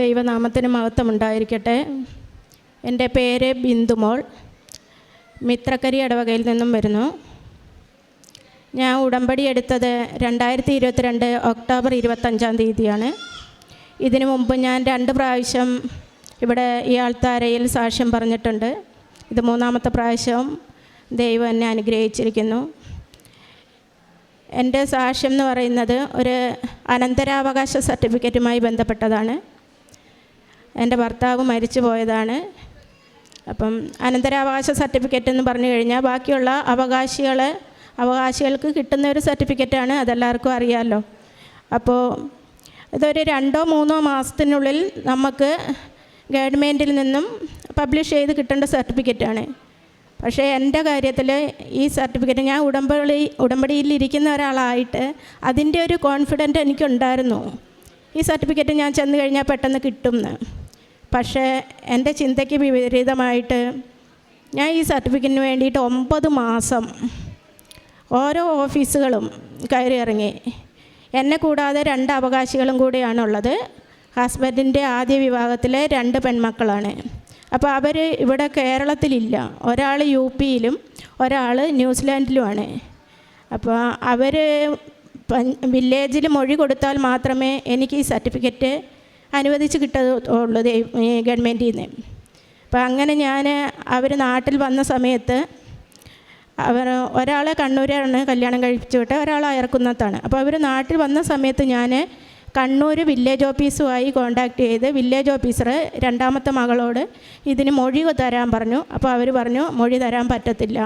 ദൈവനാമത്തിന് മഹത്വം ഉണ്ടായിരിക്കട്ടെ എന്റെ പേര് ബിന്ദുമോൾ. മിത്രക്കരി ഇടവകയിൽ നിന്നും വരുന്നു. ഞാൻ ഉടമ്പടി എടുത്തത് രണ്ടായിരത്തി ഇരുപത്തിരണ്ട് ഒക്ടോബർ ഇരുപത്തഞ്ചാം തീയതിയാണ്. ഇതിനു മുമ്പ് ഞാൻ രണ്ട് പ്രാവശ്യം ഇവിടെ ഈ ആൾത്താരയിൽ സാക്ഷ്യം പറഞ്ഞിട്ടുണ്ട്. ഇത് മൂന്നാമത്തെ പ്രാവശ്യം ദൈവം എന്നെ അനുഗ്രഹിച്ചിരിക്കുന്നു. എന്റെ സാക്ഷ്യം എന്ന് പറയുന്നത് ഒരു അനന്തരാവകാശ സർട്ടിഫിക്കറ്റുമായി ബന്ധപ്പെട്ടതാണ്. എന്റെ ഭർത്താവ് മരിച്ചു പോയതാണ്. അപ്പം അനന്തരാവകാശ സർട്ടിഫിക്കറ്റ് എന്ന് പറഞ്ഞു കഴിഞ്ഞാൽ ബാക്കിയുള്ള അവകാശികൾ അവകാശികൾക്ക് കിട്ടുന്ന ഒരു സർട്ടിഫിക്കറ്റാണ് അതെല്ലാവർക്കും അറിയാമല്ലോ അപ്പോൾ ഇതൊരു രണ്ടോ മൂന്നോ മാസത്തിനുള്ളിൽ നമുക്ക് ഗവൺമെന്റിൽ നിന്നും പബ്ലിഷ് ചെയ്ത് കിട്ടേണ്ട സർട്ടിഫിക്കറ്റാണ്. പക്ഷേ എന്റെ കാര്യത്തിൽ ഈ സർട്ടിഫിക്കറ്റ് ഞാൻ ഉടമ്പടി ഉടമ്പടിയിൽ ഇരിക്കുന്ന ഒരാളായിട്ട് അതിന്റെ ഒരു കോൺഫിഡന്റ് എനിക്കുണ്ടായിരുന്നു. ഈ സർട്ടിഫിക്കറ്റ് ഞാൻ ചെന്ന് കഴിഞ്ഞാൽ പെട്ടെന്ന് കിട്ടുമെന്ന് പക്ഷേ എന്റെ ചിന്തയ്ക്ക് വിപരീതമായിട്ട് ഞാൻ ഈ സർട്ടിഫിക്കറ്റിന് വേണ്ടിയിട്ട് ഒമ്പത് മാസം ഓരോ ഓഫീസുകളും കയറി ഇറങ്ങി എന്നെ കൂടാതെ രണ്ട് അവകാശികളും കൂടിയാണുള്ളത്. ഹസ്ബൻഡിന്റെ ആദ്യ വിവാഹത്തിലെ രണ്ട് പെൺമക്കളാണ്. അപ്പോൾ അവർ ഇവിടെ കേരളത്തിലില്ല. ഒരാൾ യു പിയിലും ഒരാൾ ന്യൂസിലാൻഡിലുമാണ്. അപ്പോൾ അവർ വില്ലേജിൽ മൊഴി കൊടുത്താൽ മാത്രമേ എനിക്ക് ഈ സർട്ടിഫിക്കറ്റ് അനുവദിച്ച് കിട്ടുള്ളൂ ഗവൺമെന്റിൽ നിന്ന്. അപ്പോൾ അങ്ങനെ ഞാൻ അവർ നാട്ടിൽ വന്ന സമയത്ത് അവർ ഒരാളെ കണ്ണൂരാണ് കല്യാണം കഴിപ്പിച്ചു വിട്ട് ഒരാൾ അയർക്കുന്നത്താണ്. അപ്പോൾ അവർ നാട്ടിൽ വന്ന സമയത്ത് ഞാൻ കണ്ണൂർ വില്ലേജ് ഓഫീസുമായി കോണ്ടാക്ട് ചെയ്ത് വില്ലേജ് ഓഫീസർ രണ്ടാമത്തെ മകളോട് ഇതിന് മൊഴി തരാൻ പറഞ്ഞു. അപ്പോൾ അവർ പറഞ്ഞു മൊഴി തരാൻ പറ്റത്തില്ല.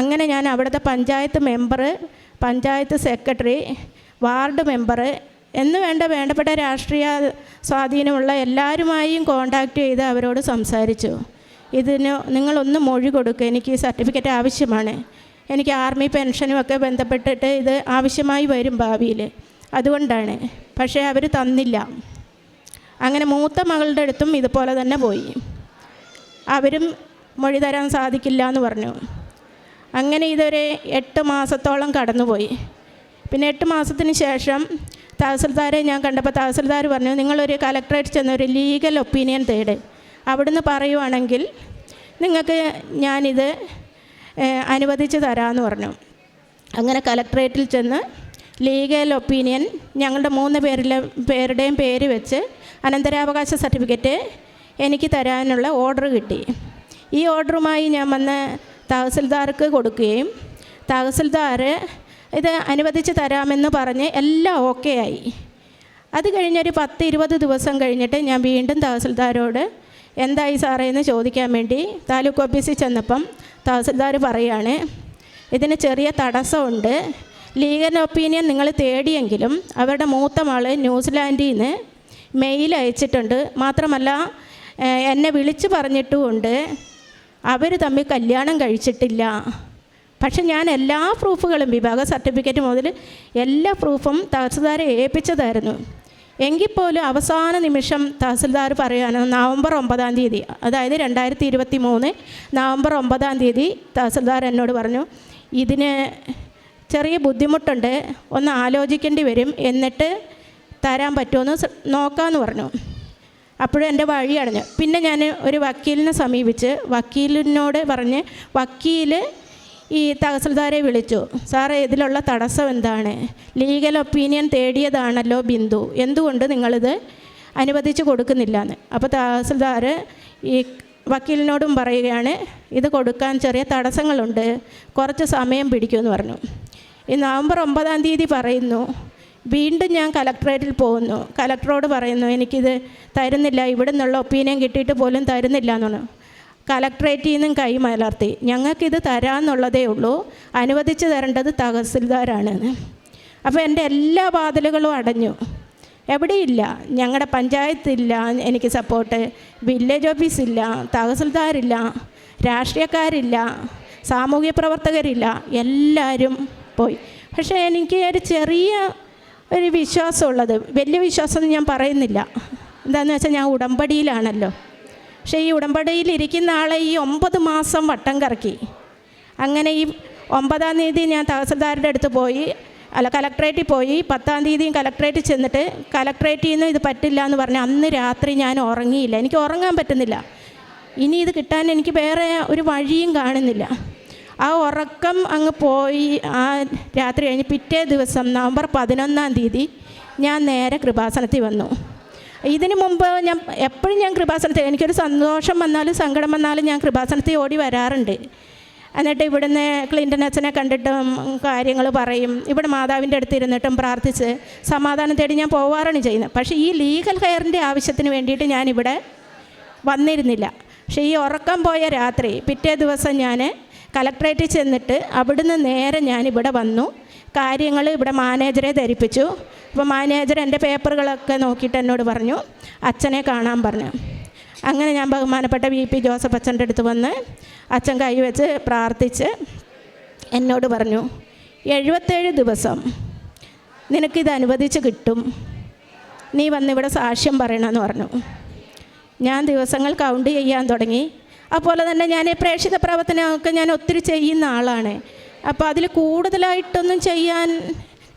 അങ്ങനെ ഞാൻ അവിടുത്തെ panchayat member panchayat secretary ward member എന്ന് വേണ്ട വേണ്ടപ്പെട്ട രാഷ്ട്രീയ സ്വാധീനമുള്ള എല്ലാവരുമായും കോണ്ടാക്ട് ചെയ്ത് അവരോട് സംസാരിച്ചു. ഇതിന് നിങ്ങളൊന്ന് മൊഴി കൊടുക്കുക എനിക്ക് ഈ സർട്ടിഫിക്കറ്റ് ആവശ്യമാണ്. എനിക്ക് ആർമി പെൻഷനും ഒക്കെ ബന്ധപ്പെട്ടിട്ട് ഇത് ആവശ്യമായി വരും ഭാവിയിൽ അതുകൊണ്ടാണ്. പക്ഷേ അവർ തന്നില്ല. അങ്ങനെ മൂത്ത മകളുടെ അടുത്തും ഇതുപോലെ തന്നെ പോയി. അവരും മൊഴി തരാൻ സാധിക്കില്ല എന്ന് പറഞ്ഞു. അങ്ങനെ ഇതൊരു എട്ട് മാസത്തോളം കടന്നുപോയി. പിന്നെ എട്ട് മാസത്തിന് ശേഷം തഹസിൽദാരെ ഞാൻ കണ്ടപ്പോൾ തഹസിൽദാർ പറഞ്ഞു നിങ്ങളൊരു കലക്ടറേറ്റ് ചെന്ന് ഒരു ലീഗൽ ഒപ്പീനിയൻ തേട്. അവിടുന്ന് പറയുവാണെങ്കിൽ നിങ്ങൾക്ക് ഞാനിത് അനുവദിച്ച് തരാമെന്ന് പറഞ്ഞു. അങ്ങനെ കലക്ടറേറ്റിൽ ചെന്ന് ലീഗൽ ഒപ്പീനിയൻ ഞങ്ങളുടെ മൂന്ന് പേരിലെ പേരുടെയും പേര് വെച്ച് അനന്തരാവകാശ സർട്ടിഫിക്കറ്റ് എനിക്ക് തരാനുള്ള ഓർഡർ കിട്ടി. ഈ ഓർഡറുമായി ഞാൻ വന്ന് തഹസിൽദാർക്ക് കൊടുക്കുകയും തഹസിൽദാർ ഇത് അനുവദിച്ച് തരാമെന്ന് പറഞ്ഞ് എല്ലാം ഓക്കെ ആയി. അത് കഴിഞ്ഞൊരു പത്ത് ഇരുപത് ദിവസം കഴിഞ്ഞിട്ട് ഞാൻ വീണ്ടും തഹസിൽദാരോട് എന്തായി സാറേ എന്ന് ചോദിക്കാൻ വേണ്ടി താലൂക്ക് ഓഫീസിൽ ചെന്നപ്പം തഹസിൽദാർ പറയാണ് ഇതിന് ചെറിയ തടസ്സമുണ്ട്. ലീഗൽ ഒപ്പീനിയൻ നിങ്ങൾ തേടിയെങ്കിലും അവരുടെ മൂത്ത മാൾ ന്യൂസിലാൻഡിൽ നിന്ന് മെയിൽ അയച്ചിട്ടുണ്ട്. മാത്രമല്ല എന്നെ വിളിച്ചു പറഞ്ഞിട്ടുമുണ്ട്. അവർ തമ്മിൽ കല്യാണം കഴിച്ചിട്ടില്ല. പക്ഷെ ഞാൻ എല്ലാ പ്രൂഫുകളും വിഭാഗ സർട്ടിഫിക്കറ്റ് മുതൽ എല്ലാ പ്രൂഫും തഹസിൽദാരെ ഏൽപ്പിച്ചതായിരുന്നു. എങ്കിൽ പോലും അവസാന നിമിഷം തഹസിൽദാർ പറയുകയാണ് നവംബർ ഒമ്പതാം തീയതി അതായത് രണ്ടായിരത്തി ഇരുപത്തി മൂന്ന് നവംബർ ഒമ്പതാം തീയതി തഹസിൽദാർ എന്നോട് പറഞ്ഞു ഇതിന് ചെറിയ ബുദ്ധിമുട്ടുണ്ട് ഒന്ന് ആലോചിക്കേണ്ടി വരും എന്നിട്ട് തരാൻ പറ്റുമെന്ന് നോക്കാമെന്ന് പറഞ്ഞു. അപ്പോഴും എന്റെ വഴി അടഞ്ഞു പിന്നെ ഞാൻ ഒരു വക്കീലിനെ സമീപിച്ച് വക്കീലിനോട് പറഞ്ഞ് വക്കീൽ ഈ തഹസിൽദാരെ വിളിച്ചു സാറേ ഇതിലുള്ള തടസ്സം എന്താണ്? ലീഗൽ ഒപ്പീനിയൻ തേടിയതാണല്ലോ ബിന്ദു എന്തുകൊണ്ട് നിങ്ങളിത് അനുവദിച്ച് കൊടുക്കുന്നില്ല എന്ന് അപ്പോൾ തഹസിൽദാർ ഈ വക്കീലിനോടും പറയുകയാണ് ഇത് കൊടുക്കാൻ ചെറിയ തടസ്സങ്ങളുണ്ട് കുറച്ച് സമയം പിടിക്കുമെന്ന് പറഞ്ഞു. ഈ നവംബർ ഒമ്പതാം തീയതി പറയുന്നു വീണ്ടും ഞാൻ കലക്ടറേറ്റിൽ പോകുന്നു. കലക്ടറോട് പറയുന്നു എനിക്കിത് തരുന്നില്ല ഇവിടെ നിന്നുള്ള ഒപ്പീനിയൻ കിട്ടിയിട്ട് പോലും തരുന്നില്ല എന്ന് പറഞ്ഞു. കലക്ടറേറ്റിൽ നിന്നും കൈമലർത്തി ഞങ്ങൾക്കിത് തരാമെന്നുള്ളതേ ഉള്ളൂ. അനുവദിച്ച് തരേണ്ടത് തഹസിൽദാരാണ്. അപ്പോൾ എന്റെ എല്ലാ വാതിലുകളും അടഞ്ഞു. എവിടെയില്ല. ഞങ്ങളുടെ പഞ്ചായത്തില്ല. എനിക്ക് സപ്പോർട്ട്. വില്ലേജ് ഓഫീസില്ല. തഹസിൽദാരില്ല. രാഷ്ട്രീയക്കാരില്ല. സാമൂഹ്യ പ്രവർത്തകരില്ല. എല്ലാവരും പോയി. പക്ഷേ എനിക്ക് ഒരു ചെറിയ ഒരു വിശ്വാസമുള്ളത്. വലിയ വിശ്വാസം ഞാൻ പറയുന്നില്ല. എന്താണെന്ന് വെച്ചാൽ ഞാൻ ഉടമ്പടിയിലാണല്ലോ. പക്ഷേ ഈ ഉടമ്പടിയിൽ ഇരിക്കുന്ന ആളെ ഈ ഒമ്പത് മാസം വട്ടം കറക്കി. അങ്ങനെ ഈ ഒമ്പതാം തീയതി ഞാൻ തഹസിൽദാരുടെ അടുത്ത് പോയി. അല്ല കലക്ട്രേറ്റിൽ പോയി. പത്താം തീയതിയും കലക്ട്രേറ്റിൽ ചെന്നിട്ട് കലക്ട്രേറ്റിൽ നിന്ന് ഇത് പറ്റില്ല എന്ന് പറഞ്ഞ് അന്ന് രാത്രി ഞാൻ ഉറങ്ങിയില്ല. എനിക്ക് ഉറങ്ങാൻ പറ്റുന്നില്ല. ഇനി ഇത് കിട്ടാൻ എനിക്ക് വേറെ ഒരു വഴിയും കാണുന്നില്ല. ആ ഉറക്കം അങ്ങ് പോയി. ആ രാത്രി കഴിഞ്ഞ് പിറ്റേ ദിവസം നവംബർ പതിനൊന്നാം തീയതി ഞാൻ നേരെ കൃപാസനത്തിൽ വന്നു. ഇതിനു മുമ്പ് ഞാൻ എപ്പോഴും ഞാൻ കൃപാസനത്തിൽ എനിക്കൊരു സന്തോഷം വന്നാലും സങ്കടം വന്നാലും ഞാൻ കൃപാസനത്തിൽ ഓടി വരാറുണ്ട്. എന്നിട്ട് ഇവിടുന്ന് ക്ലിന്റൻ അച്ഛനെ കണ്ടിട്ടും കാര്യങ്ങൾ പറയും. ഇവിടെ മാതാവിന്റെ അടുത്ത് ഇരുന്നിട്ടും പ്രാർത്ഥിച്ച് സമാധാനം തേടി ഞാൻ പോവാറാണ് ചെയ്യുന്നത്. പക്ഷേ ഈ ലീഗൽ ഹെയറിന്റെ ആവശ്യത്തിന് വേണ്ടിയിട്ട് ഞാനിവിടെ വന്നിരുന്നില്ല. പക്ഷേ ഈ ഉറക്കം പോയ രാത്രി പിറ്റേ ദിവസം ഞാൻ കലക്ട്രേറ്റിൽ ചെന്നിട്ട് അവിടുന്ന് നേരെ ഞാനിവിടെ വന്നു. കാര്യങ്ങൾ ഇവിടെ മാനേജറെ ധരിപ്പിച്ചു. അപ്പോൾ മാനേജർ എന്റെ പേപ്പറുകളൊക്കെ നോക്കിയിട്ട് എന്നോട് പറഞ്ഞു അച്ഛനെ കാണാൻ പറഞ്ഞു. അങ്ങനെ ഞാൻ ബഹുമാനപ്പെട്ട വി പി ജോസഫ് അച്ഛന്റെ അടുത്ത് വന്ന് അച്ഛൻ കൈവച്ച് പ്രാർത്ഥിച്ച് എന്നോട് പറഞ്ഞു എഴുപത്തേഴ് ദിവസം നിനക്കിത് അനുവദിച്ച് കിട്ടും. നീ വന്നിവിടെ സാക്ഷ്യം പറയണമെന്ന് പറഞ്ഞു. ഞാൻ ദിവസങ്ങൾ കൗണ്ട് ചെയ്യാൻ തുടങ്ങി. അതുപോലെ തന്നെ ഞാൻ പ്രേക്ഷിത പ്രവർത്തനമൊക്കെ ഞാൻ ഒത്തിരി ചെയ്യുന്ന ആളാണ്. അപ്പോൾ അതിൽ കൂടുതലായിട്ടൊന്നും ചെയ്യാൻ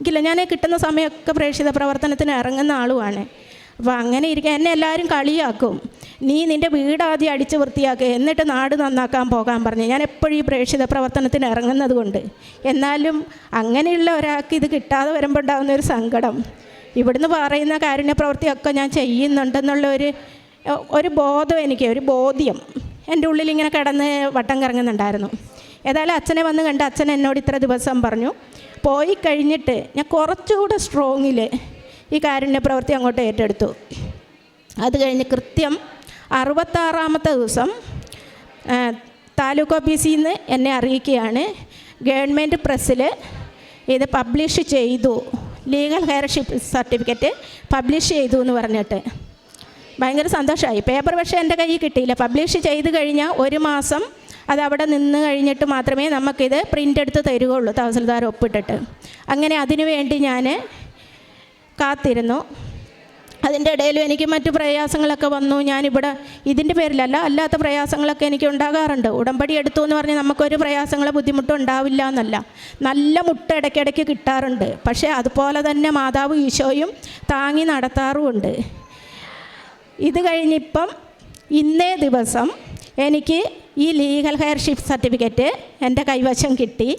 എനിക്കില്ല ഞാൻ കിട്ടുന്ന സമയമൊക്കെ പ്രേക്ഷിത പ്രവർത്തനത്തിന് ഇറങ്ങുന്ന ആളുമാണ് അപ്പോൾ അങ്ങനെ ഇരിക്കുക എന്നെ എല്ലാവരും കളിയാക്കും. നീ നിന്റെ വീട് ആദ്യം അടിച്ച് വൃത്തിയാക്കുക എന്നിട്ട് നാട് നന്നാക്കാൻ പോകാൻ പറഞ്ഞു. ഞാൻ എപ്പോഴും ഈ പ്രേക്ഷിത പ്രവർത്തനത്തിന് ഇറങ്ങുന്നത് കൊണ്ട്. എന്നാലും അങ്ങനെയുള്ള ഒരാൾക്ക് ഇത് കിട്ടാതെ വരുമ്പോൾ ഉണ്ടാകുന്ന ഒരു സങ്കടം. ഇവിടുന്ന് പറയുന്ന കാരുണ്യ പ്രവൃത്തിയൊക്കെ ഞാൻ ചെയ്യുന്നുണ്ടെന്നുള്ള ഒരു ഒരു ബോധം എനിക്ക് ഒരു ബോധ്യം എന്റെ ഉള്ളിൽ ഇങ്ങനെ കിടന്ന് വട്ടം കറങ്ങുന്നുണ്ടായിരുന്നു. ഏതായാലും അച്ഛനെ വന്ന് കണ്ട് അച്ഛൻ എന്നോട് ഇത്ര ദിവസം പറഞ്ഞു. പോയി കഴിഞ്ഞിട്ട് ഞാൻ കുറച്ചുകൂടെ സ്ട്രോങ്ങിൽ ഈ കാരുണ്യ പ്രവൃത്തി അങ്ങോട്ട് ഏറ്റെടുത്തു. അത് കഴിഞ്ഞ് കൃത്യം അറുപത്താറാമത്തെ ദിവസം താലൂക്ക് ഓഫീസിൽ നിന്ന് എന്നെ അറിയിക്കുകയാണ്. ഗവൺമെന്റ് പ്രസ്സിൽ ഇത് പബ്ലിഷ് ചെയ്തു. ലീഗൽ ഹെയർഷിപ്പ് സർട്ടിഫിക്കറ്റ് പബ്ലിഷ് ചെയ്തു എന്ന് പറഞ്ഞിട്ട്. ഭയങ്കര സന്തോഷമായി പേപ്പർ പക്ഷേ എന്റെ കയ്യിൽ കിട്ടിയില്ല. പബ്ലിഷ് ചെയ്ത് കഴിഞ്ഞാൽ ഒരു മാസം അത് അവിടെ നിന്ന് കഴിഞ്ഞിട്ട് മാത്രമേ നമുക്കിത് പ്രിന്റ് എടുത്ത് തരികയുള്ളൂ തഹസിൽദാർ ഒപ്പിട്ടിട്ട്. അങ്ങനെ അതിനു വേണ്ടി ഞാൻ കാത്തിരുന്നു. അതിന്റെ ഇടയിലും എനിക്ക് മറ്റു പ്രയാസങ്ങളൊക്കെ വന്നു. ഞാനിവിടെ ഇതിന്റെ പേരിലല്ല അല്ലാത്ത പ്രയാസങ്ങളൊക്കെ എനിക്ക് ഉണ്ടാകാറുണ്ട്. ഉടമ്പടി എടുത്തു എന്ന് പറഞ്ഞാൽ നമുക്കൊരു പ്രയാസങ്ങളോ ബുദ്ധിമുട്ടോ ഉണ്ടാവില്ല എന്നല്ല. നല്ല മുട്ട ഇടയ്ക്കിടയ്ക്ക് കിട്ടാറുണ്ട്. പക്ഷേ അതുപോലെ തന്നെ മാതാവ് ഈശോയും താങ്ങി നടത്താറുമുണ്ട്. ഇത് കഴിഞ്ഞിപ്പം ഇന്നേ ദിവസം എനിക്ക് ഈ ലീഗൽ ഹെയർഷിപ്പ് സർട്ടിഫിക്കറ്റ് എന്റെ കൈവശം കിട്ടി.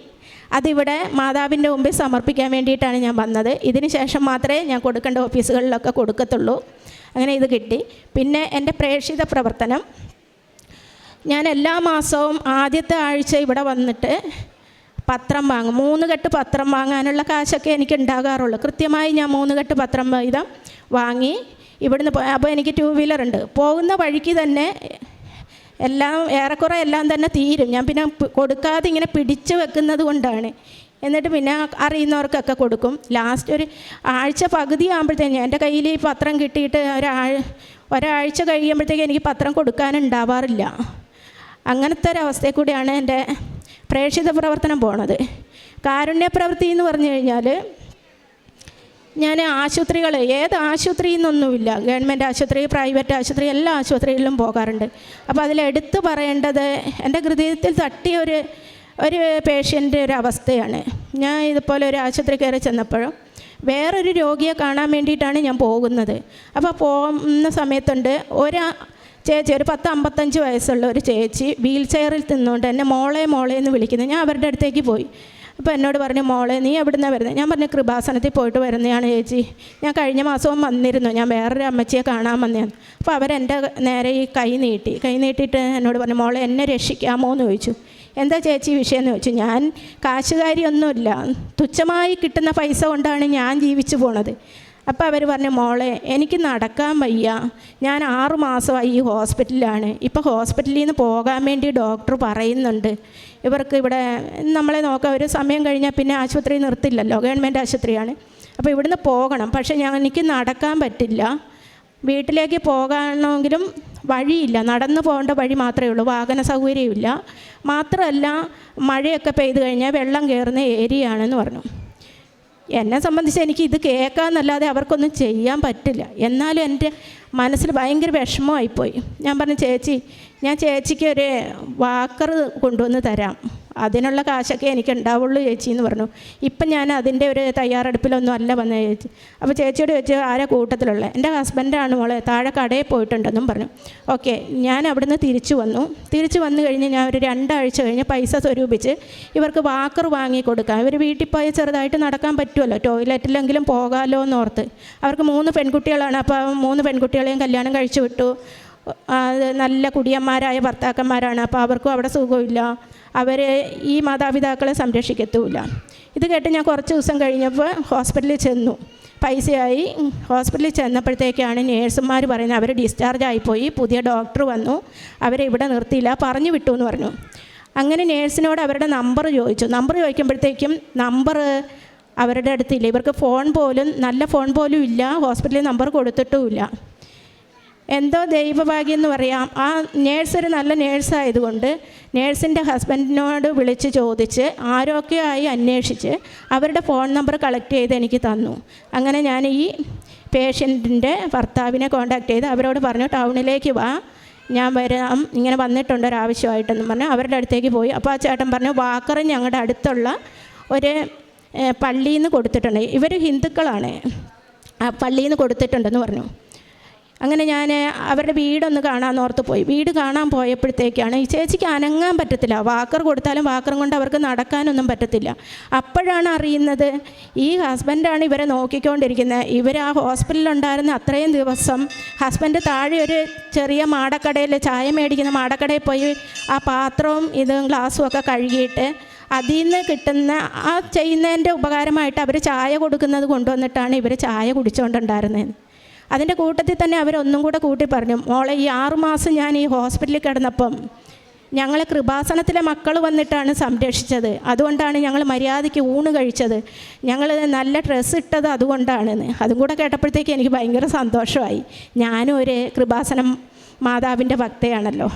അതിവിടെ മാതാവിന്റെ മുമ്പിൽ സമർപ്പിക്കാൻ വേണ്ടിയിട്ടാണ് ഞാൻ വന്നത്. ഇതിന് ശേഷം മാത്രമേ ഞാൻ കൊടുക്കേണ്ട ഓഫീസുകളിലൊക്കെ കൊടുക്കത്തുള്ളൂ. അങ്ങനെ ഇത് കിട്ടി. പിന്നെ എന്റെ പ്രേക്ഷിത പ്രവർത്തനം. ഞാൻ എല്ലാ മാസവും ആദ്യത്തെ ആഴ്ച ഇവിടെ വന്നിട്ട് പത്രം വാങ്ങും. മൂന്ന് കെട്ട് പത്രം വാങ്ങാനുള്ള കാശൊക്കെ എനിക്ക് ഉണ്ടാകാറുള്ളൂ. കൃത്യമായി ഞാൻ മൂന്ന് കെട്ട് പത്രം വീതം വാങ്ങി ഇവിടുന്ന് അപ്പോൾ എനിക്ക് ടു വീലർ ഉണ്ട്. പോകുന്ന വഴിക്ക് തന്നെ എല്ലാം ഏറെക്കുറെ എല്ലാം തന്നെ തീരും. ഞാൻ പിന്നെ കൊടുക്കാതെ ഇങ്ങനെ പിടിച്ചു വെക്കുന്നത് കൊണ്ടാണ്. എന്നിട്ട് പിന്നെ അറിയുന്നവർക്കൊക്കെ കൊടുക്കും. ലാസ്റ്റ് ഒരു ആഴ്ച പകുതി ആകുമ്പോഴത്തേക്കും എന്റെ കയ്യിൽ ഈ പത്രം കിട്ടിയിട്ട് ഒരാഴ് ഒരാഴ്ച കഴിയുമ്പോഴത്തേക്കും എനിക്ക് പത്രം കൊടുക്കാനുണ്ടാവാറില്ല. അങ്ങനത്തെ ഒരവസ്ഥയിൽ കൂടിയാണ് എന്റെ പ്രേക്ഷിത പ്രവർത്തനം പോണത്. കാരുണ്യ പ്രവൃത്തി എന്ന് പറഞ്ഞു കഴിഞ്ഞാൽ ഞാൻ ആശുപത്രികൾ ഏത് ആശുപത്രിയിൽ നിന്നൊന്നുമില്ല ഗവൺമെന്റ് ആശുപത്രി പ്രൈവറ്റ് ആശുപത്രി എല്ലാ ആശുപത്രികളിലും പോകാറുണ്ട്. അപ്പോൾ അതിൽ എടുത്തു പറയേണ്ടത് എന്റെ ഹൃദയത്തിൽ തട്ടിയ ഒരു ഒരു പേഷ്യന്റെ ഒരു അവസ്ഥയാണ്. ഞാൻ ഇതുപോലെ ഒരു ആശുപത്രി കയറി ചെന്നപ്പോഴും വേറൊരു രോഗിയെ കാണാൻ വേണ്ടിയിട്ടാണ് ഞാൻ പോകുന്നത്. അപ്പോൾ പോകുന്ന സമയത്തുണ്ട് ഒരു ചേച്ചി ഒരു പത്ത് അമ്പത്തഞ്ച് വയസ്സുള്ള ഒരു ചേച്ചി വീൽ ചെയറിൽ തിന്നുകൊണ്ട് എന്നെ മോളെ മോളെ എന്ന് വിളിക്കുന്നത് ഞാൻ അവരുടെ അടുത്തേക്ക് പോയി. അപ്പോൾ എന്നോട് പറഞ്ഞു മോളെ നീ എവിടുന്നാണ് വരുന്നത് ഞാൻ പറഞ്ഞു കൃപാസനത്തിൽ പോയിട്ട് വരുന്നതാണ് ചേച്ചി. ഞാൻ കഴിഞ്ഞ മാസവും വന്നിരുന്നു. ഞാൻ വേറൊരു അമ്മച്ചിയെ കാണാൻ വന്നതാണ് അപ്പോൾ അവരെന്റെ നേരെ ഈ കൈ നീട്ടി. കൈ നീട്ടിയിട്ട് എന്നോട് പറഞ്ഞു മോളെ എന്നെ രക്ഷിക്കാമോ? എന്ന് ചോദിച്ചു. എന്താ ചേച്ചി വിഷയം? എന്ന് ചോദിച്ചു. ഞാൻ കാശുകാരിയൊന്നുമില്ല. തുച്ഛമായി കിട്ടുന്ന പൈസ കൊണ്ടാണ് ഞാൻ ജീവിച്ചു പോണത്. അപ്പോൾ അവർ പറഞ്ഞു മോളെ എനിക്ക് നടക്കാൻ വയ്യ. ഞാൻ ആറു മാസമായി ഈ ഹോസ്പിറ്റലിലാണ്. ഇപ്പോൾ ഹോസ്പിറ്റലിൽ നിന്ന് പോകാൻ വേണ്ടി ഡോക്ടർ പറയുന്നുണ്ട്. ഇവർക്ക് ഇവിടെ നമ്മളെ നോക്കാം ഒരു സമയം കഴിഞ്ഞാൽ പിന്നെ ആശുപത്രി നിർത്തില്ലല്ലോ ഗവൺമെന്റ് ആശുപത്രിയാണ്. അപ്പോൾ ഇവിടുന്ന് പോകണം. പക്ഷേ ഞാൻ എനിക്ക് നടക്കാൻ പറ്റില്ല. വീട്ടിലേക്ക് പോകണമെങ്കിലും വഴിയില്ല. നടന്നു പോകേണ്ട വഴി മാത്രമേ ഉള്ളൂ. വാഹന സൗകര്യമില്ല. മാത്രമല്ല മഴയൊക്കെ പെയ്തു കഴിഞ്ഞാൽ വെള്ളം കയറുന്ന ഏരിയയാണെന്ന് പറഞ്ഞു. എന്നെ സംബന്ധിച്ച് എനിക്ക് ഇത് കേൾക്കാമെന്നല്ലാതെ അവർക്കൊന്നും ചെയ്യാൻ പറ്റില്ല. എന്നാലും എന്റെ മനസ്സിൽ ഭയങ്കര വിഷമമായിപ്പോയി. ഞാൻ പറഞ്ഞു ചേച്ചി ഞാൻ ചേച്ചിക്ക് ഒരു വാക്കർ കൊണ്ടുവന്ന് തരാം. അതിനുള്ള കാശൊക്കെ എനിക്ക് ഉണ്ടാവുള്ളൂ ചേച്ചി എന്ന് പറഞ്ഞു. ഇപ്പം ഞാൻ അതിന്റെ ഒരു തയ്യാറെടുപ്പിലൊന്നും അല്ല വന്ന ചേച്ചി. അപ്പോൾ ചേച്ചിയോട് ചോദിച്ചു ആരാ കൂട്ടത്തിലുള്ള? എന്റെ ഹസ്ബൻഡാണ് മോളെ താഴെ കടയിൽ പോയിട്ടുണ്ടെന്നും പറഞ്ഞു. ഓക്കെ ഞാൻ അവിടുന്ന് തിരിച്ചു വന്നു. തിരിച്ചു വന്നു കഴിഞ്ഞ് ഞാൻ ഒരു രണ്ടാഴ്ച കഴിഞ്ഞ് പൈസ സ്വരൂപിച്ച് ഇവർക്ക് വാക്കർ വാങ്ങി കൊടുക്കാം. ഇവർ വീട്ടിൽ പോയ ചെറുതായിട്ട് നടക്കാൻ പറ്റുമല്ലോ ടോയ്ലറ്റിലെങ്കിലും പോകാമല്ലോ എന്നോർത്ത് അവർക്ക് മൂന്ന് പെൺകുട്ടികളാണ് അപ്പോൾ മൂന്ന് പെൺകുട്ടികളെയും കല്യാണം കഴിച്ചു വിട്ടു. നല്ല കുടിയന്മാരായ ഭർത്താക്കന്മാരാണ് അപ്പോൾ അവർക്കും അവിടെ സുഖമില്ല. അവർ ഈ മാതാപിതാക്കളെ സംരക്ഷിക്കത്തുമില്ല ഇത് കേട്ട് ഞാൻ കുറച്ച് ദിവസം കഴിഞ്ഞപ്പോൾ ഹോസ്പിറ്റലിൽ ചെന്നു. പൈസയായി. ഹോസ്പിറ്റലിൽ ചെന്നപ്പോഴത്തേക്കാണ് നേഴ്സുമാർ പറയുന്നത് അവർ ഡിസ്ചാർജ് ആയിപ്പോയി. പുതിയ ഡോക്ടർ വന്നു. അവരെ ഇവിടെ നിർത്തിയില്ല. പറഞ്ഞു വിട്ടു എന്ന് പറഞ്ഞു. അങ്ങനെ നേഴ്സിനോട് അവരുടെ നമ്പർ ചോദിച്ചു. നമ്പർ ചോദിക്കുമ്പോഴത്തേക്കും നമ്പർ അവരുടെ അടുത്തില്ല ഇവർക്ക് ഫോൺ പോലും നല്ല ഫോൺ പോലും ഇല്ല. ഹോസ്പിറ്റലിൽ നമ്പർ കൊടുത്തിട്ടുമില്ല എന്തോ ദൈവഭാഗ്യം എന്ന് പറയാം. ആ നേഴ്സ് ഒരു നല്ല നേഴ്സായതുകൊണ്ട് നേഴ്സിന്റെ ഹസ്ബൻഡിനോട് വിളിച്ച് ചോദിച്ച് ആരൊക്കെയായി അന്വേഷിച്ച് അവരുടെ ഫോൺ നമ്പർ കളക്ട് ചെയ്ത് എനിക്ക് തന്നു. അങ്ങനെ ഞാൻ ഈ പേഷ്യന്റിന്റെ ഭർത്താവിനെ കോൺടാക്ട് ചെയ്ത് അവരോട് പറഞ്ഞു ടൗണിലേക്ക് വാ. ഞാൻ വരാം. ഇങ്ങനെ വന്നിട്ടുണ്ട് ഒരാവശ്യമായിട്ടെന്ന് പറഞ്ഞു അവരുടെ അടുത്തേക്ക് പോയി. അപ്പോൾ ആ ചേട്ടൻ പറഞ്ഞു വാക്കർ ഞങ്ങളുടെ അടുത്തുള്ള ഒരു പള്ളിയിൽ നിന്ന് കൊടുത്തിട്ടുണ്ട്. ഇവർ ഹിന്ദുക്കളാണ്. ആ പള്ളിയിൽ നിന്ന് കൊടുത്തിട്ടുണ്ടെന്ന് പറഞ്ഞു. അങ്ങനെ ഞാൻ അവരുടെ വീടൊന്ന് കാണാൻ ഓർത്ത് പോയി. വീട് കാണാൻ പോയപ്പോഴത്തേക്കാണ് ഈ ചേച്ചിക്ക് അനങ്ങാൻ പറ്റത്തില്ല. വാക്കർ കൊടുത്താലും വാക്കറും കൊണ്ട് അവർക്ക് നടക്കാനൊന്നും പറ്റത്തില്ല. അപ്പോഴാണ് അറിയുന്നത് ഈ ഹസ്ബൻഡാണ് ഇവരെ നോക്കിക്കൊണ്ടിരിക്കുന്നത് ഇവർ ആ ഹോസ്പിറ്റലിലുണ്ടായിരുന്ന അത്രയും ദിവസം ഹസ്ബൻഡ് താഴെ ഒരു ചെറിയ മാടക്കടയിൽ ചായ മേടിക്കുന്ന മാടക്കടയിൽ പോയി ആ പാത്രവും ഇതും ഗ്ലാസ്സും ഒക്കെ കഴുകിയിട്ട് അതിൽ നിന്ന് കിട്ടുന്ന ആ ചെയ്യുന്നതിന്റെ ഉപകാരമായിട്ട് അവർ ചായ കൊടുക്കുന്നത് കൊണ്ടുവന്നിട്ടാണ് ഇവർ ചായ കുടിച്ചുകൊണ്ടുണ്ടായിരുന്നത് അതിന്റെ കൂട്ടത്തിൽ തന്നെ അവരൊന്നും കൂടെ കൂട്ടി പറഞ്ഞു മോളെ ഈ ആറുമാസം ഞാൻ ഈ ഹോസ്പിറ്റലിൽ കിടന്നപ്പം ഞങ്ങളെ കൃപാസനത്തിലെ മക്കൾ വന്നിട്ടാണ് സംരക്ഷിച്ചത്. അതുകൊണ്ടാണ് ഞങ്ങൾ മര്യാദയ്ക്ക് ഊണ് കഴിച്ചത്. ഞങ്ങൾ നല്ല ഡ്രസ്സ് ഇട്ടത് അതുകൊണ്ടാണെന്ന്. അതും കൂടെ കേട്ടപ്പോഴത്തേക്ക് എനിക്ക് ഭയങ്കര സന്തോഷമായി. ഞാനും ഒരു കൃപാസനം മാതാവിന്റെ ഭക്തയാണല്ലോ.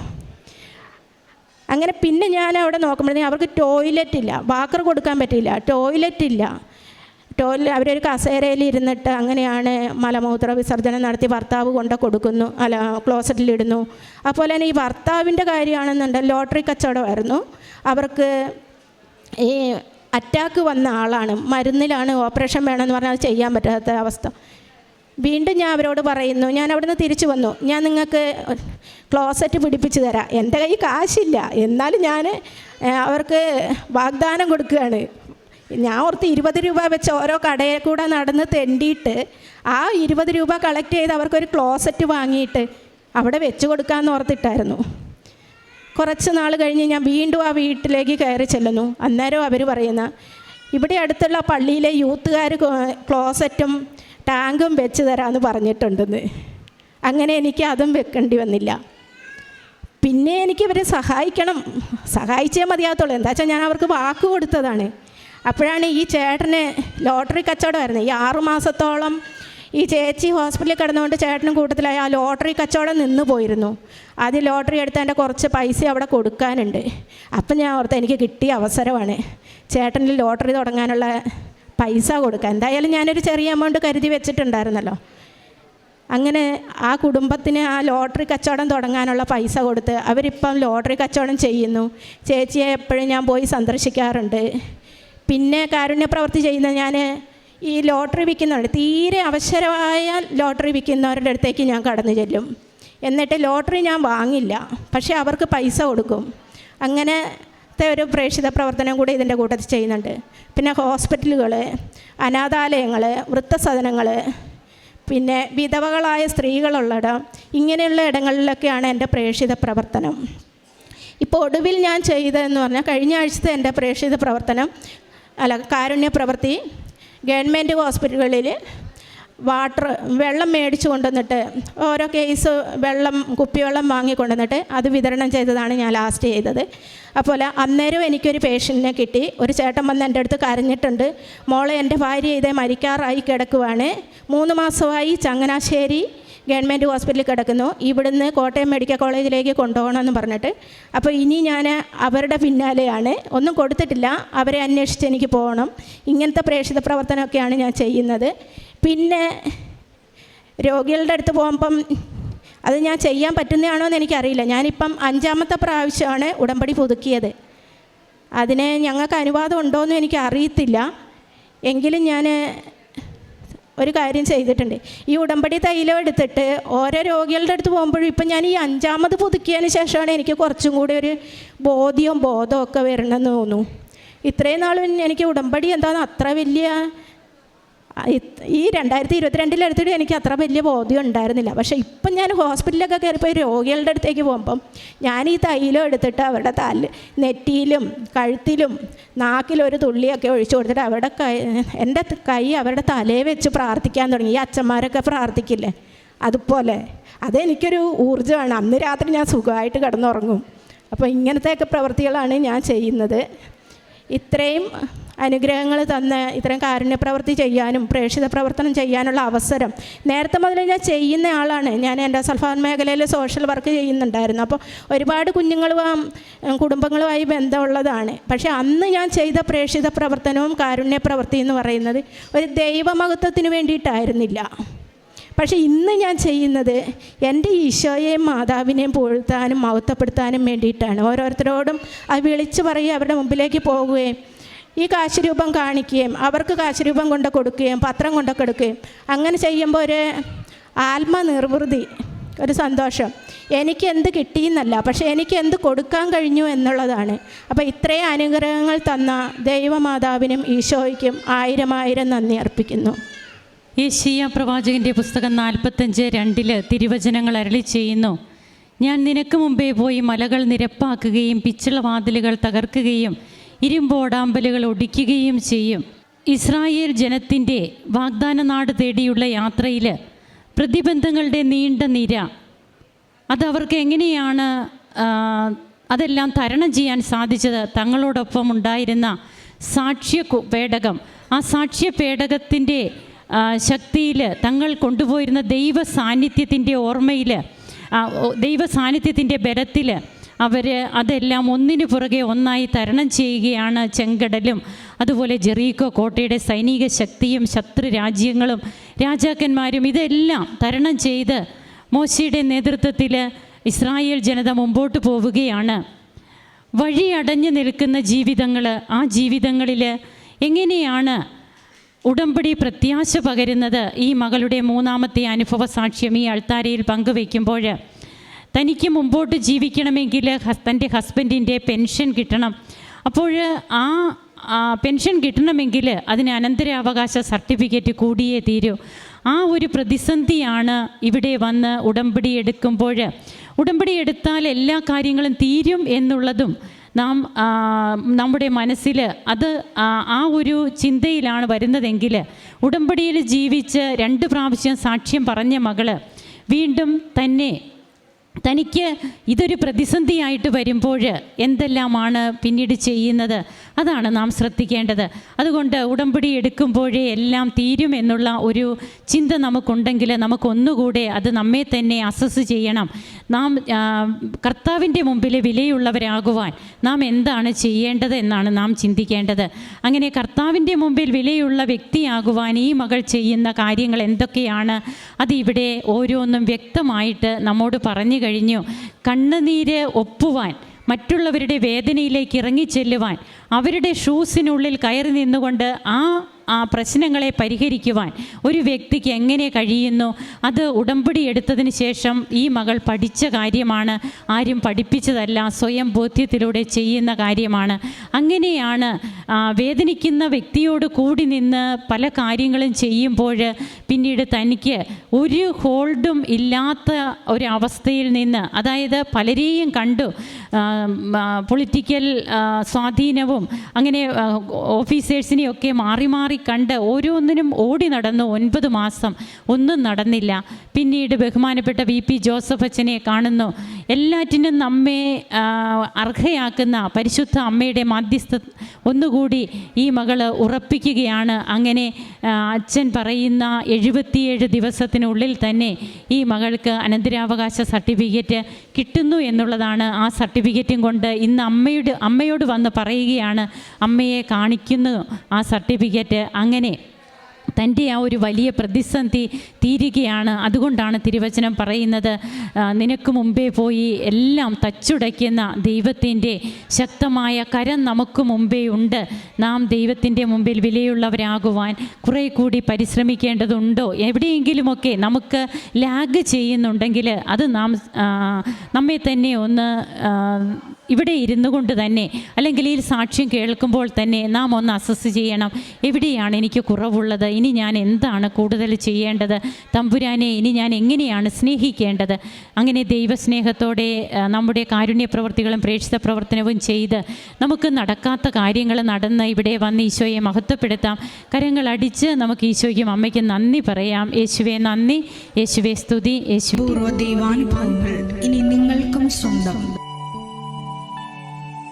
അങ്ങനെ പിന്നെ ഞാൻ അവിടെ നോക്കുമ്പോഴത്തേക്കും അവർക്ക് ടോയ്ലറ്റ് ഇല്ല. വാക്കർ കൊടുക്കാൻ പറ്റില്ല ടോയ്ലറ്റ് ഇല്ല. ടോയ്ലറ്റ് അവരൊരു കസേരയിൽ ഇരുന്നിട്ട് അങ്ങനെയാണ് മലമൂത്ര വിസർജനം നടത്തി ഭർത്താവ് കൊണ്ട് കൊടുക്കുന്നു അല്ല ക്ലോസറ്റിലിടുന്നു അതുപോലെ തന്നെ ഈ ഭർത്താവിന്റെ കാര്യമാണെന്നുണ്ടെങ്കിൽ ലോട്ടറി കച്ചവടമായിരുന്നു. അവർക്ക് ഈ അറ്റാക്ക് വന്ന ആളാണ്. മരുന്നിലാണ് ഓപ്പറേഷൻ വേണമെന്ന് പറഞ്ഞാൽ ചെയ്യാൻ പറ്റാത്ത അവസ്ഥ. വീണ്ടും ഞാൻ അവരോട് പറയുന്നു ഞാൻ അവിടുന്ന് തിരിച്ചു വന്നു. ഞാൻ നിങ്ങൾക്ക് ക്ലോസറ്റ് പിടിപ്പിച്ച് തരാം. എന്റെ കയ്യിൽ കാശില്ല. എന്നാലും ഞാൻ അവർക്ക് വാഗ്ദാനം കൊടുക്കുകയാണ്. ഞാൻ ഓർത്ത് ഇരുപത് രൂപ വെച്ച് ഓരോ കടയിൽ കൂടെ നടന്ന് തെണ്ടിയിട്ട് ആ ഇരുപത് രൂപ കളക്ട് ചെയ്ത് അവർക്കൊരു ക്ലോസറ്റ് വാങ്ങിയിട്ട് അവിടെ വെച്ച് കൊടുക്കാമെന്ന് ഓർത്തിട്ടായിരുന്നു. കുറച്ച് നാൾ കഴിഞ്ഞ് ഞാൻ വീണ്ടും ആ വീട്ടിലേക്ക് കയറി ചെല്ലുന്നു. അന്നേരം അവർ പറയുന്ന ഇവിടെ അടുത്തുള്ള പള്ളിയിലെ യൂത്തുകാർ ക്ലോസറ്റും ടാങ്കും വെച്ച് തരാമെന്ന് പറഞ്ഞിട്ടുണ്ടെന്ന്. അങ്ങനെ എനിക്ക് അതും വെക്കേണ്ടി വന്നില്ല. പിന്നെ എനിക്ക് ഇവരെ സഹായിക്കണം. സഹായിച്ചേ മതിയാകത്തുള്ളൂ. എന്താ വെച്ചാൽ ഞാൻ അവർക്ക് വാക്ക് കൊടുത്തതാണ്. അപ്പോഴാണ് ഈ ചേട്ടന് ലോട്ടറി കച്ചവടമായിരുന്നു ഈ ആറു മാസത്തോളം ഈ ചേച്ചി ഹോസ്പിറ്റലിൽ കിടന്നുകൊണ്ട് ചേട്ടനും കൂട്ടത്തിലായി ആ ലോട്ടറി കച്ചവടം നിന്ന് പോയിരുന്നു. ആദ്യം ലോട്ടറി എടുത്ത് എന്റെ കുറച്ച് പൈസ അവിടെ കൊടുക്കാനുണ്ട്. അപ്പം ഞാൻ ഓർത്ത് എനിക്ക് കിട്ടിയ അവസരമാണ് ചേട്ടനിൽ ലോട്ടറി തുടങ്ങാനുള്ള പൈസ കൊടുക്കുക എന്തായാലും ഞാനൊരു ചെറിയ എമൗണ്ട് കരുതി വെച്ചിട്ടുണ്ടായിരുന്നല്ലോ. അങ്ങനെ ആ കുടുംബത്തിന് ആ ലോട്ടറി കച്ചവടം തുടങ്ങാനുള്ള പൈസ കൊടുത്ത് അവരിപ്പം ലോട്ടറി കച്ചവടം ചെയ്യുന്നു. ചേച്ചിയെ എപ്പോഴും ഞാൻ പോയി സന്ദർശിക്കാറുണ്ട്. പിന്നെ കാരുണ്യ പ്രവൃത്തി ചെയ്യുന്ന ഞാൻ ഈ ലോട്ടറി വിൽക്കുന്നവരുടെ തീരെ അവസരമായ ലോട്ടറി വിൽക്കുന്നവരുടെ അടുത്തേക്ക് ഞാൻ കടന്നു ചെല്ലും. എന്നിട്ട് ലോട്ടറി ഞാൻ വാങ്ങില്ല. പക്ഷേ അവർക്ക് പൈസ കൊടുക്കും. അങ്ങനത്തെ ഒരു പ്രേക്ഷിത പ്രവർത്തനം കൂടി ഇതിന്റെ കൂട്ടത്തിൽ ചെയ്യുന്നുണ്ട്. പിന്നെ ഹോസ്പിറ്റലുകൾ അനാഥാലയങ്ങൾ വൃത്തസദനങ്ങൾ പിന്നെ വിധവകളായ സ്ത്രീകളുള്ളിടം ഇങ്ങനെയുള്ള ഇടങ്ങളിലൊക്കെയാണ് എന്റെ പ്രേക്ഷിത പ്രവർത്തനം. ഇപ്പോൾ ഒടുവിൽ ഞാൻ ചെയ്തതെന്ന് പറഞ്ഞാൽ കഴിഞ്ഞ ആഴ്ചത്തെ എന്റെ പ്രേക്ഷിത പ്രവർത്തനം അല്ല കാരുണ്യ പ്രവൃത്തി ഗവൺമെന്റ് ഹോസ്പിറ്റലുകളിൽ വാട്ടർ വെള്ളം മേടിച്ചു കൊണ്ടുവന്നിട്ട് ഓരോ കേസ് വെള്ളം കുപ്പിവെള്ളം വാങ്ങി കൊണ്ടുവന്നിട്ട് അത് വിതരണം ചെയ്തതാണ് ഞാൻ ലാസ്റ്റ് ചെയ്തത്. അപ്പോൾ അന്നേരം എനിക്കൊരു പേഷ്യന്റിനെ കിട്ടി. ഒരു ചേട്ടൻ വന്ന് എന്റെ അടുത്ത് കരഞ്ഞിട്ടുണ്ട്. മോളെ എന്റെ ഭാര്യ ഇതേ മരിക്കാറായി കിടക്കുവാണ്. മൂന്ന് മാസമായി ചങ്ങനാശ്ശേരി ഗവൺമെന്റ് ഹോസ്പിറ്റലിൽ കിടക്കുന്നു. ഇവിടുന്ന് കോട്ടയം മെഡിക്കൽ കോളേജിലേക്ക് കൊണ്ടുപോകണമെന്ന് പറഞ്ഞിട്ട്. അപ്പോൾ ഇനി ഞാൻ അവരുടെ പിന്നാലെയാണ്. ഒന്നും കൊടുത്തിട്ടില്ല. അവരെ അന്വേഷിച്ച് എനിക്ക് പോകണം. ഇങ്ങനത്തെ പ്രേക്ഷിത പ്രവർത്തനമൊക്കെയാണ് ഞാൻ ചെയ്യുന്നത്. പിന്നെ രോഗികളുടെ അടുത്ത് പോകുമ്പം അത് ഞാൻ ചെയ്യാൻ പറ്റുന്നതാണോ എന്ന് എനിക്കറിയില്ല. ഞാനിപ്പം അഞ്ചാമത്തെ പ്രാവശ്യമാണ് ഉടമ്പടി പുതുക്കിയത്. അതിന് ഞങ്ങൾക്ക് അനുവാദം എന്ന് എനിക്ക് അറിയത്തില്ല എങ്കിലും ഞാൻ ഒരു കാര്യം ചെയ്തിട്ടുണ്ട്. ഈ ഉടമ്പടി തൈലം എടുത്തിട്ട് ഓരോ രോഗികളുടെ അടുത്ത് പോകുമ്പോഴും ഇപ്പം ഞാൻ ഈ അഞ്ചാമത് പുതുക്കിയതിന് ശേഷമാണ് എനിക്ക് കുറച്ചും കൂടി ഒരു ബോധ്യവും ബോധവും ഒക്കെ വരണമെന്ന് തോന്നുന്നു. ഇത്രയും നാളും എനിക്ക് ഉടമ്പടി എന്താണെന്ന് അത്ര വലിയ ഈ രണ്ടായിരത്തി ഇരുപത്തിരണ്ടിലെടുത്തിട്ട് എനിക്ക് അത്ര വലിയ ബോധ്യം ഉണ്ടായിരുന്നില്ല. പക്ഷേ ഇപ്പം ഞാൻ ഹോസ്പിറ്റലിലൊക്കെ കയറിപ്പോൾ രോഗികളുടെ അടുത്തേക്ക് പോകുമ്പം ഞാൻ ഈ തൈലം എടുത്തിട്ട് അവരുടെ തല നെറ്റിയിലും കഴുത്തിലും നാക്കിലൊരു തുള്ളിയൊക്കെ ഒഴിച്ചു കൊടുത്തിട്ട് അവരുടെ കൈ എന്റെ കൈ അവരുടെ തലയെ വെച്ച് പ്രാർത്ഥിക്കാൻ തുടങ്ങി. ഈ അച്ഛന്മാരൊക്കെ പ്രാർത്ഥിക്കില്ലേ? അതുപോലെ. അതെനിക്കൊരു ഊർജമാണ്. അന്ന് രാത്രി ഞാൻ സുഖമായിട്ട് കിടന്നുറങ്ങും. അപ്പോൾ ഇങ്ങനത്തെയൊക്കെ പ്രവൃത്തികളാണ് ഞാൻ ചെയ്യുന്നത്. ഇത്രയും അനുഗ്രഹങ്ങൾ തന്ന് ഇത്തരം കാരുണ്യപ്രവൃത്തി ചെയ്യാനും പ്രേക്ഷിത പ്രവർത്തനം ചെയ്യാനുള്ള അവസരം. നേരത്തെ മുതൽ ഞാൻ ചെയ്യുന്ന ആളാണ്. ഞാൻ എന്റെ സൽഫാൻ മേഖലയിൽ സോഷ്യൽ വർക്ക് ചെയ്യുന്നുണ്ടായിരുന്നു. അപ്പോൾ ഒരുപാട് കുഞ്ഞുങ്ങളും കുടുംബങ്ങളുമായി ബന്ധമുള്ളതാണ്. പക്ഷേ അന്ന് ഞാൻ ചെയ്ത പ്രേക്ഷിത പ്രവർത്തനവും കാരുണ്യ പ്രവൃത്തി എന്ന് പറയുന്നത് ഒരു ദൈവമഹത്വത്തിന് വേണ്ടിയിട്ടായിരുന്നില്ല. പക്ഷേ ഇന്ന് ഞാൻ ചെയ്യുന്നത് എന്റെ ഈശോയെയും മാതാവിനെയും പുകഴ്ത്താനും മഹത്വപ്പെടുത്താനും വേണ്ടിയിട്ടാണ്. ഓരോരുത്തരോടും അത് വിളിച്ചു പറയുക അവരുടെ മുമ്പിലേക്ക് പോകുകയും ഈ കാശുരൂപം കാണിക്കുകയും അവർക്ക് കാശുരൂപം കൊണ്ട് കൊടുക്കുകയും പത്രം കൊണ്ട് കൊടുക്കുകയും അങ്ങനെ ചെയ്യുമ്പോൾ ഒരു ആത്മനിർവൃതി ഒരു സന്തോഷം. എനിക്ക് എന്ത് കിട്ടിയെന്നല്ല പക്ഷേ എനിക്ക് എന്ത് കൊടുക്കാൻ കഴിഞ്ഞു എന്നുള്ളതാണ്. അപ്പോൾ ഇത്രയും അനുഗ്രഹങ്ങൾ തന്ന ദൈവമാതാവിനും ഈശോയ്ക്കും ആയിരം ആയിരം നന്ദി അർപ്പിക്കുന്നു. യേശയ്യ പ്രവാചകന്റെ പുസ്തകം നാൽപ്പത്തഞ്ച് രണ്ടിൽ തിരുവചനങ്ങൾ അരളി ചെയ്യുന്നു. ഞാൻ നിനക്ക് മുമ്പേ പോയി മലകൾ നിരപ്പാക്കുകയും പിച്ചുള്ള വാതിലുകൾ തകർക്കുകയും ഇരുമ്പോടാമ്പലുകൾ ഒടിക്കുകയും ചെയ്യും. ഇസ്രായേൽ ജനത്തിന്റെ വാഗ്ദാന നാട് തേടിയുള്ള യാത്രയിൽ പ്രതിബന്ധങ്ങളുടെ നീണ്ട നിര. അതവർക്ക് എങ്ങനെയാണ് അതെല്ലാം തരണം ചെയ്യാൻ സാധിച്ചത്? തങ്ങളോടൊപ്പം ഉണ്ടായിരുന്ന സാക്ഷ്യ പേടകം. ആ സാക്ഷ്യ പേടകത്തിന്റെ ശക്തിയിൽ തങ്ങൾ കൊണ്ടുപോയിരുന്ന ദൈവ സാന്നിധ്യത്തിന്റെ ഓർമ്മയിൽ ദൈവ സാന്നിധ്യത്തിന്റെ ബലത്തിൽ അവർ അതെല്ലാം ഒന്നിനു പുറകെ ഒന്നായി തരണം ചെയ്യുകയാണ് ചെങ്കടലും. അതുപോലെ ജെറീക്കോ കോട്ടയുടെ സൈനിക ശക്തിയും ശത്രു രാജ്യങ്ങളും രാജാക്കന്മാരും ഇതെല്ലാം തരണം ചെയ്ത് മോശയുടെ നേതൃത്വത്തിൽ ഇസ്രായേൽ ജനത മുമ്പോട്ട് പോവുകയാണ്. വഴി അടഞ്ഞു നിൽക്കുന്ന ജീവിതങ്ങൾ ആ ജീവിതങ്ങളിൽ എങ്ങനെയാണ് ഉടമ്പടി പ്രത്യാശ പകരുന്നത്? ഈ മകളുടെ മൂന്നാമത്തെ അനുഭവ സാക്ഷ്യം ഈ അൾത്താരയിൽ പങ്കുവയ്ക്കുമ്പോൾ തനിക്ക് മുമ്പോട്ട് ജീവിക്കണമെങ്കിൽ തന്റെ ഹസ്ബൻഡിന്റെ പെൻഷൻ കിട്ടണം. അപ്പോൾ ആ പെൻഷൻ കിട്ടണമെങ്കിൽ അതിന് അനന്തരാവകാശ സർട്ടിഫിക്കറ്റ് കൂടിയേ തീരൂ. ആ ഒരു പ്രതിസന്ധിയാണ് ഇവിടെ വന്ന് ഉടമ്പടി എടുക്കുമ്പോൾ. ഉടമ്പടി എടുത്താൽ എല്ലാ കാര്യങ്ങളും തീരും എന്നുള്ളതും നാം നമ്മുടെ മനസ്സിൽ അത് ആ ഒരു ചിന്തയിലാണ് വരുന്നതെങ്കിൽ ഉടമ്പടിയിൽ ജീവിച്ച് രണ്ട് പ്രാവശ്യം സാക്ഷ്യം പറഞ്ഞ മകൾ വീണ്ടും തന്നെ തനിക്ക് ഇതൊരു പ്രതിസന്ധിയായിട്ട് വരുമ്പോൾ എന്തെല്ലാമാണ് പിന്നീട് ചെയ്യുന്നത്? അതാണ് നാം ശ്രദ്ധിക്കേണ്ടത്. അതുകൊണ്ട് ഉടമ്പടി എടുക്കുമ്പോഴേ എല്ലാം തീരും എന്നുള്ള ഒരു ചിന്ത നമുക്കുണ്ടെങ്കിൽ നമുക്കൊന്നുകൂടെ അത് നമ്മെ തന്നെ അസസ് ചെയ്യണം. നാം കർത്താവിന്റെ മുമ്പിൽ വിലയുള്ളവരാകുവാൻ നാം എന്താണ് ചെയ്യേണ്ടത് എന്നാണ് നാം ചിന്തിക്കേണ്ടത്. അങ്ങനെ കർത്താവിന്റെ മുമ്പിൽ വിലയുള്ള വ്യക്തിയാകുവാൻ ഈ മകൾ ചെയ്യുന്ന കാര്യങ്ങൾ എന്തൊക്കെയാണ്? അത് ഇവിടെ ഓരോന്നും വ്യക്തമായിട്ട് നമ്മോട് പറഞ്ഞു കഴിഞ്ഞു. കണ്ണുനീര് ഒപ്പുവാൻ മറ്റുള്ളവരുടെ വേദനയിലേക്ക് ഇറങ്ങിച്ചെല്ലുവാൻ അവരുടെ ഷൂസിനുള്ളിൽ കയറി നിന്നുകൊണ്ട് ആ ആ പ്രശ്നങ്ങളെ പരിഹരിക്കുവാൻ ഒരു വ്യക്തിക്ക് എങ്ങനെ കഴിയുന്നു? അത് ഉടമ്പടി എടുത്തതിന് ശേഷം ഈ മകൾ പഠിച്ച കാര്യമാണ്. ആരും പഠിപ്പിച്ചതല്ല സ്വയം ബോധ്യത്തിലൂടെ ചെയ്യുന്ന കാര്യമാണ്. അങ്ങനെയാണ് വേദനിക്കുന്ന വ്യക്തിയോട് കൂടി നിന്ന് പല കാര്യങ്ങളും ചെയ്യുമ്പോൾ പിന്നീട് തനിക്ക് ഒരു ഹോൾഡും ഇല്ലാത്ത ഒരവസ്ഥയിൽ നിന്ന് അതായത് പലരെയും കണ്ടു പൊളിറ്റിക്കൽ സ്വാധീനവും അങ്ങനെ ഓഫീസേഴ്സിനെയൊക്കെ മാറി മാറി കണ്ട് ഓരോന്നിനും ഓടി നടന്നു ഒൻപത് മാസം. ഒന്നും നടന്നില്ല. പിന്നീട് ബഹുമാനപ്പെട്ട വി പി ജോസഫ് അച്ഛനെ കാണുന്നു. എല്ലാറ്റിനും നമ്മെ അർഹയാക്കുന്ന പരിശുദ്ധ അമ്മയുടെ മാധ്യസ്ഥ ഒന്നുകൂടി ഈ മകൾ ഉറപ്പിക്കുകയാണ്. അങ്ങനെ അച്ഛൻ പറയുന്ന എഴുപത്തിയേഴ് ദിവസത്തിനുള്ളിൽ തന്നെ ഈ മകൾക്ക് അനന്തരാവകാശ സർട്ടിഫിക്കറ്റ് കിട്ടുന്നു എന്നുള്ളതാണ് ആ സർട്ടിഫിക്കറ്റും കൊണ്ട് ഇന്ന് അമ്മയുടെ അമ്മയോട് വന്ന് പറയുകയാണ്. അമ്മയെ കാണിക്കുന്നു ആ സർട്ടിഫിക്കറ്റ്. അങ്ങനെ തന്റെ ആ ഒരു വലിയ പ്രതിസന്ധി തീരുകയാണ്. അതുകൊണ്ടാണ് തിരുവചനം പറയുന്നത് നിനക്ക് മുമ്പേ പോയി എല്ലാം തച്ചുടയ്ക്കുന്ന ദൈവത്തിന്റെ ശക്തമായ കരം നമുക്ക് മുമ്പേ ഉണ്ട്. നാം ദൈവത്തിന്റെ മുമ്പിൽ വിലയുള്ളവരാകുവാൻ കുറേ കൂടി പരിശ്രമിക്കേണ്ടതുണ്ടോ? എവിടെയെങ്കിലുമൊക്കെ നമുക്ക് ലാഗ് ചെയ്യുന്നുണ്ടെങ്കിൽ അത് നാം നമ്മെ തന്നെ ഒന്ന് ഇവിടെ ഇരുന്നു കൊണ്ട് തന്നെ അല്ലെങ്കിൽ ഈ സാക്ഷ്യം കേൾക്കുമ്പോൾ തന്നെ നാം ഒന്ന് അസസ് ചെയ്യണം. എവിടെയാണ് എനിക്ക് കുറവുള്ളത്? ഇനി ഞാൻ എന്താണ് കൂടുതൽ ചെയ്യേണ്ടത്? തമ്പുരാനെ ഇനി ഞാൻ എങ്ങനെയാണ് സ്നേഹിക്കേണ്ടത്? അങ്ങനെ ദൈവസ്നേഹത്തോടെ നമ്മുടെ കാരുണ്യ പ്രവർത്തികളും പ്രേക്ഷിത പ്രവർത്തനവും ചെയ്ത് നമുക്ക് നടക്കാത്ത കാര്യങ്ങൾ നടന്ന് ഇവിടെ വന്ന് ഈശോയെ മഹത്വപ്പെടുത്താം. കരങ്ങൾ അടിച്ച് നമുക്ക് ഈശോയ്ക്കും അമ്മയ്ക്കും നന്ദി പറയാം. യേശുവെ നന്ദി. യേശുവെ സ്തുതി. യേശു ദൈവാനുഭവങ്ങൾ ഇനി നിങ്ങൾക്കും സ്വന്തം.